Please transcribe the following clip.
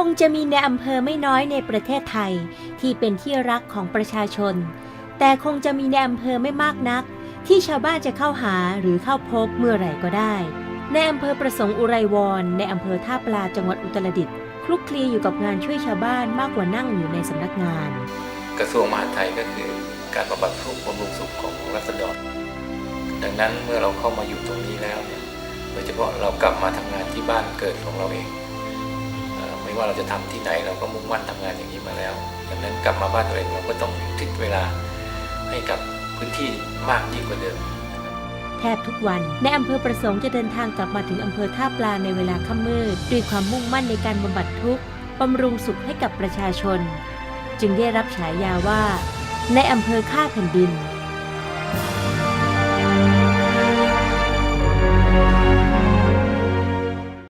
คงจะมีในอำเภอไม่น้อยในประเทศไทย ที่เป็นที่รักของประชาชน แต่คงจะมีในอำเภอไม่มากนัก ที่ชาวบ้านจะเข้าหาหรือเข้าพบเมื่อไหร่ก็ได้ ในอำเภอประสงค์อุไรวรในอำเภอท่าปลาจังหวัดอุตรดิตถ์คลุกคลีอยู่กับงานช่วยชาวบ้านมากกว่านั่งอยู่ในสำนักงาน กระทรวงมหาดไทยก็คือการบำบัดทุกข์บำรุงสุขของรัษฎรดังนั้นเมื่อเราเข้ามาอยู่ตรงนี้แล้วเนี่ยโดยเฉพาะเรากลับมาทำงานที่บ้านเกิดของเราเอง ว่าเราจะทำที่ไหนเราก็มุ่งมั่นทำงานอย่างนี้มาแล้วดังนั้นกลับมาบ้านตัวเองเราก็ต้องทิศเวลาให้กับพื้นที่มากยิ่งกว่าเดิม แทบทุกวันในอำเภอประสงค์จะเดินทางกลับมาถึงอำเภอท่าปลาในเวลาค่ำมืดด้วยความมุ่งมั่นในการบำบัดทุกข์บำรุงสุขให้กับประชาชน จึงได้รับฉายาว่า ในอำเภอข้าแผ่นดิน